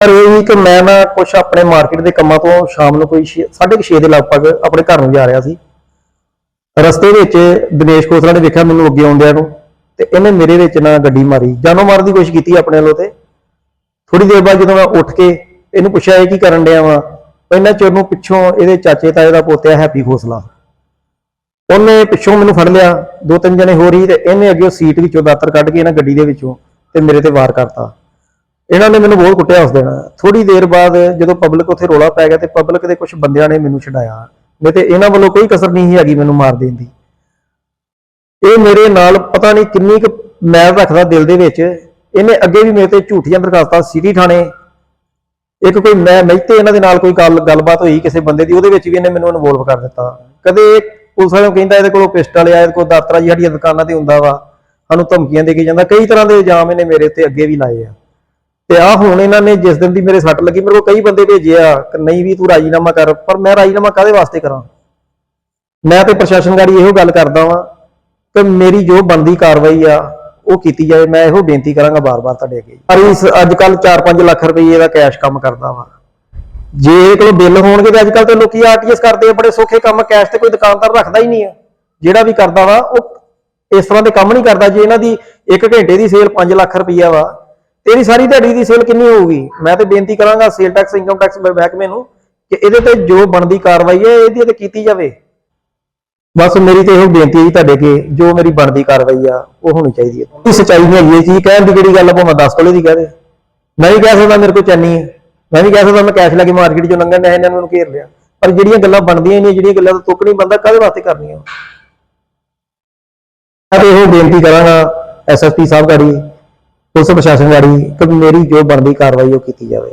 ਪਰ ਇਹ ਵੀ ਕਿ ਮੈਂ ਨਾ ਕੁਝ ਆਪਣੇ ਮਾਰਕੀਟ ਦੇ ਕੰਮਾਂ ਤੋਂ ਸ਼ਾਮ ਨੂੰ ਕੋਈ 6:30 ਦੇ ਲਗਭਗ ਆਪਣੇ ਘਰ ਨੂੰ ਜਾ ਰਿਹਾ ਸੀ। ਰਸਤੇ ਵਿੱਚ ਦਿਨੇਸ਼ ਖੋਸਲਾ ਨੇ ਵੇਖਿਆ ਮੈਨੂੰ ਅੱਗੇ ਆਉਂਦਿਆਂ ਨੂੰ ਤੇ ਇਹਨੇ ਮੇਰੇ ਵਿੱਚ ਨਾ ਗੱਡੀ ਮਾਰੀ। ਜਾਨੋਂ ਮਾਰਨ ਦੀ ਕੋਸ਼ਿਸ਼ ਕੀਤੀ ਆਪਣੇ ਵੱਲੋਂ ਤੇ। ਥੋੜੀ ਦੇਰ ਬਾਅਦ ਜਦੋਂ ਮੈਂ ਉੱਠ ਕੇ ਇਹਨੂੰ ਪੁੱਛਿਆ, ਇਹ ਕੀ ਕਰਨ ਡਿਆ ਵਾ? ਪਹਿਲਾਂ ਚੋਰ ਨੂੰ ਪਿੱਛੋਂ ਇਹਦੇ ਚਾਚੇ ਤਾਏ ਦਾ ਪੋਤਿਆ ਹੈਪੀ ਖੋਸਲਾ। ਉਹਨੇ ਪਿੱਛੋਂ ਮੈਨੂੰ ਫੜ ਲਿਆ। ਦੋ ਤਿੰਨ ਜਣੇ ਹੋ ਰਹੀ ਤੇ ਇਹਨੇ ਅੱਗੇ ਸੀਟ ਵਿੱਚੋਂ ਦਾਤਰ ਕੱਢ ਕੇ ਇਹਨਾਂ ਗੱਡੀ ਦੇ ਵਿੱਚੋਂ ਤੇ ਮੇਰੇ ਤੇ ਵਾਰ ਕਰਤਾ। ਇਹਨਾਂ ਨੇ ਮੈਨੂੰ ਬਹੁਤ ਕੁੱਟਿਆ ਉਸ ਦਿਨ। ਥੋੜੀ ਦੇਰ ਬਾਅਦ ਜਦੋਂ ਪਬਲਿਕ ਉੱਥੇ ਰੋਲਾ ਪੈ ਗਿਆ ਤੇ ਪਬਲਿਕ ਦੇ ਕੁਝ ਬੰਦਿਆਂ ਨੇ ਮੈਨੂੰ ਛਡਾਇਆ। ਨਹੀਂ ਤੇ ਇਹਨਾਂ ਵੱਲੋਂ ਕੋਈ ਕਸਰ ਨਹੀਂ ਸੀ ਹੈਗੀ ਮੈਨੂੰ ਮਾਰ ਦੇਣ ਦੀ। ਇਹ ਮੇਰੇ ਨਾਲ ਪਤਾ ਨਹੀਂ ਕਿੰਨੀ ਕੁ ਮੈਲ ਰੱਖਦਾ ਦਿਲ ਦੇ ਵਿੱਚ। ਇਹਨੇ ਅੱਗੇ ਵੀ ਮੇਰੇ ਤੇ ਝੂਠੀਆਂ ਦਰਖਾਸਤਾਂ ਸਿਟੀ ਥਾਣੇ ਇੱਕ ਕੋਈ ਮੈਂ ਮਹਿਤੇ ਇਹਨਾਂ ਦੇ ਨਾਲ ਕੋਈ ਗੱਲ, ਗੱਲਬਾਤ ਹੋਈ ਕਿਸੇ ਬੰਦੇ ਦੀ, ਉਹਦੇ ਵਿੱਚ ਵੀ ਇਹਨੇ ਮੈਨੂੰ ਇਨਵੋਲਵ ਕਰ ਦਿੱਤਾ। ਕਦੇ ਪੁਲਿਸ ਵਾਲਿਆਂ ਨੂੰ ਕਹਿੰਦਾ ਇਹਦੇ ਕੋਲੋਂ ਪਿਸਟਲ ਆ, ਇਹਦੇ ਕੋਲ ਦਾਤਰਾ ਜੀ, ਸਾਡੀਆਂ ਦੁਕਾਨਾਂ ਤੇ ਹੁੰਦਾ ਵਾ। ਸਾਨੂੰ ਧਮਕੀਆਂ ਦੇ ਕੇ ਜਾਂਦਾ। ਕਈ ਤਰ੍ਹਾਂ ਦੇ ਇਲਜ਼ਾਮ ਇਹਨੇ ਮੇਰੇ ਉੱਤੇ ਅੱਗੇ ਵੀ ਲਾਏ ਆ। ਤੇ ਆ ਹੁਣ ਇਹਨਾਂ ਨੇ ਜਿਸ ਦਿਨ ਦੀ ਮੇਰੇ ਸੱਟ ਲੱਗੀ, ਮੇਰੇ ਕੋਲ ਕਈ ਬੰਦੇ ਭੇਜੇ ਆ, ਕਿ ਨਹੀਂ ਵੀ ਤੂੰ ਰਾਜੀਨਾਮਾ ਕਰ, ਪਰ ਮੈਂ ਰਾਜੀਨਾਮਾ ਕਾਹਦੇ ਵਾਸਤੇ ਕਰਾਂ? ਮੈਂ ਤੇ ਪ੍ਰਸ਼ਾਸਨ ਗਾੜੀ ਇਹੋ ਗੱਲ ਕਰਦਾ ਵਾਂ ਕਿ ਮੇਰੀ ਜੋ ਬਣਦੀ ਕਾਰਵਾਈ ਆ, ਉਹ ਕੀਤੀ ਜਾਵੇ। ਮੈਂ ਇਹੋ ਬੇਨਤੀ ਕਰਾਂਗਾ ਬਾਰ-ਬਾਰ ਤੁਹਾਡੇ ਅੱਗੇ। ਪਰ ਇਸ ਅੱਜ ਕੱਲ 4-5 ਲੱਖ ਰੁਪਏ ਦਾ ਕੈਸ਼ ਕੰਮ ਕਰਦਾ ਵਾ। ਜੇ ਇਹ ਕੋਲ ਬਿੱਲ ਹੋਣਗੇ ਤੇ ਅੱਜ ਕੱਲ ਤੇ ਲੋਕੀ ਆਰਟੀਐਸ ਕਰਦੇ ਆ, ਬੜੇ ਸੌਖੇ ਕੰਮ ਕੈਸ਼ ਤੇ ਕੋਈ ਦੁਕਾਨਦਾਰ ਰੱਖਦਾ ਹੀ ਨਹੀਂ ਆ। ਜਿਹੜਾ ਵੀ ਕਰਦਾ ਵਾ, ਉਹ ਇਸ ਤਰ੍ਹਾਂ ਦੇ ਕੰਮ ਨਹੀਂ ਕਰਦਾ। ਜੇ ਇਹਨਾਂ ਦੀ 1 ਘੰਟੇ ਦੀ ਸੇਲ 5 ਲੱਖ ਰੁਪਈਆ ਵਾ ਤੇਰੀ ਸਾਰੀ ਦਿਹਾੜੀ ਦੀ ਸੇਲ ਕਿੰਨੀ ਹੋਊਗੀ? ਮੈਂ ਤੇ ਬੇਨਤੀ ਕਰਾਂਗਾ ਸੇਲ ਟੈਕਸ ਇਨਕਮ ਟੈਕਸ ਮਹਿਕਮੇ ਨੂੰ ਕਿ ਇਹਦੇ ਤੇ ਜੋ ਬਣਦੀ ਕਾਰਵਾਈ ਹੈ, ਇਹਦੀ ਤੇ ਕੀਤੀ ਜਾਵੇ। ਬਸ ਮੇਰੀ ਤੇ ਇਹੋ ਬੇਨਤੀ ਹੈ ਜੀ ਤੁਹਾਡੇ ਅੱਗੇ, ਜੋ ਮੇਰੀ ਬਣਦੀ ਕਾਰਵਾਈ ਆ, ਉਹ ਹੋਣੀ ਚਾਹੀਦੀ ਹੈ। ਇਹ ਸੱਚਾਈ ਨਹੀਂ ਹੈਗੀ ਇਹ ਚੀਜ਼, ਕਹਿਣ ਦੀ ਕਿਹੜੀ ਗੱਲ ਆ, ਭਾਵੇਂ 10 ਕੋਲੇ ਦੀ ਕਹਿ ਦੇ। ਮੈਂ ਵੀ ਕਹਿ ਸਕਦਾ ਮੇਰੇ ਕੋਲ ਚੈਨੀ ਹੈ। ਮੈਂ ਵੀ ਕਹਿ ਸਕਦਾ ਮੈਂ ਕੈਸ਼ ਲੈ ਕੇ ਮਾਰਕੀਟ ਚੋਂ ਲੰਘਣ ਡਿਆ ਇਹਨਾਂ ਨੂੰ ਘੇਰ ਲਿਆ। ਪਰ ਜਿਹੜੀਆਂ ਗੱਲਾਂ ਬਣਦੀਆਂ ਨੇ ਜਿਹੜੀਆਂ ਗੱਲਾਂ ਤੋਂ ਤੁੱਕ ਨਹੀਂ ਬੰਦਾ ਕਾਹਦੇ ਵਾਸਤੇ ਕਰਨੀਆਂ? ਮੈਂ ਤੇ ਇਹੋ ਬੇਨਤੀ ਕਰਾਂਗਾ ਐਸਐਸਪੀ ਸਾਹਿਬ ਗਾੜੀ ਪੁਲਿਸ ਪ੍ਰਸ਼ਾਸਨ ਗਾੜੀ ਕਿ ਮੇਰੀ ਜੋ ਬਣਦੀ ਕਾਰਵਾਈ ਉਹ ਕੀਤੀ ਜਾਵੇ।